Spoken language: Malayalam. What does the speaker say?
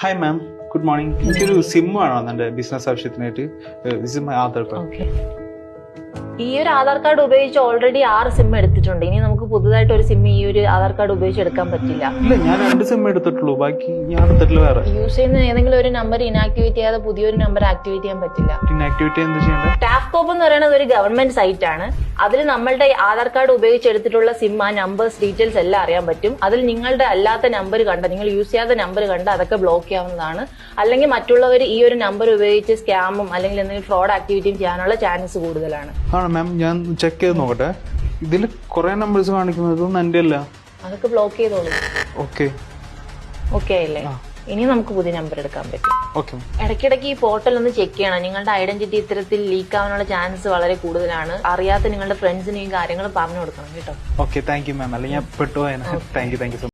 ഹായ് മാം ഗുഡ് മോർണിംഗ് എനിക്കൊരു സിം വേണം എന്റെ ബിസിനസ് ആവശ്യത്തിനായിട്ട് this my Aadhaar card okay ഈ ഒരു ആധാർ കാർഡ് ഉപയോഗിച്ച് ഓൾറെഡി ആറ് സിം എടുത്തിട്ടുണ്ട്. ഇനി നമുക്ക് പുതുതായിട്ട് ഒരു സിം ഈ ഒരു ആധാർ കാർഡ് ഉപയോഗിച്ച് എടുക്കാൻ പറ്റില്ല. ഇല്ല ഞാൻ രണ്ട് സിം എടുത്തിട്ടുള്ളൂ. ബാക്കി ഞാൻ എടുത്തിട്ടില്ല വേറെ. യൂസ് ചെയ്യുന്ന ഏതെങ്കിലും ഒരു നമ്പർ ഇനാക്ടിവേറ്റ് ചെയ്യാതെ പുതിയൊരു നമ്പർ ആക്ടിവേറ്റ് ചെയ്യാൻ പറ്റില്ല. ഇൻആക്ടിവിറ്റി എന്ത് ചെയ്യേണ്ടത്? ടാപ്കോപ്പ് എന്ന് പറയുന്നത് ഒരു ഗവൺമെന്റ് സൈറ്റ് ആണ്. അതിൽ നമ്മളുടെ ആധാർ കാർഡ് ഉപയോഗിച്ച് എടുത്തിട്ടുള്ള സിം ആ നമ്പേഴ്സ് ഡീറ്റെയിൽസ് എല്ലാം അറിയാൻ പറ്റും. അതിൽ നിങ്ങളുടെ അല്ലാത്ത നമ്പർ കണ്ട നിങ്ങൾ യൂസ് ചെയ്യാത്ത നമ്പർ കണ്ട് അതൊക്കെ ബ്ലോക്ക് ചെയ്യാവുന്നതാണ്. അല്ലെങ്കിൽ മറ്റുള്ളവർ ഈ ഒരു നമ്പർ ഉപയോഗിച്ച് സ്കാമും അല്ലെങ്കിൽ എന്തെങ്കിലും ഫ്രോഡ് ആക്ടിവിറ്റിയും ചെയ്യാനുള്ള ചാൻസ് കൂടുതലാണ്. ആണോ മാം ഞാൻ ചെക്ക് ചെയ്ത് നോക്കട്ടെ. ഇതിൽ കുറെ നമ്പേഴ്സ് കാണിക്കുന്നത് ഇതൊന്നും എന്റെ അല്ല. അതൊക്കെ ബ്ലോക്ക് ചെയ്തോളൂ. ഓക്കെ ഓക്കെ അല്ലേ? ഇനി നമുക്ക് പുതിയ നമ്പർ എടുക്കാൻ പറ്റും. ഇടയ്ക്കിടയ്ക്ക് ഈ പോർട്ടൽ ഒന്ന് ചെക്ക് ചെയ്യണം. നിങ്ങളുടെ ഐഡന്റിറ്റി ഇത്തരത്തിൽ ലീക്ക് ആവാനുള്ള ചാൻസ് വളരെ കൂടുതലാണ്. അറിയാത്ത നിങ്ങളുടെ ഫ്രണ്ട്സിന് ഈ കാര്യങ്ങൾ പറഞ്ഞു കൊടുക്കണം കേട്ടോ. ഓക്കെ താങ്ക് യു മാം അല്ലെങ്കിൽ ഞാൻ പെട്ടുപോയതിന് thank you thank you so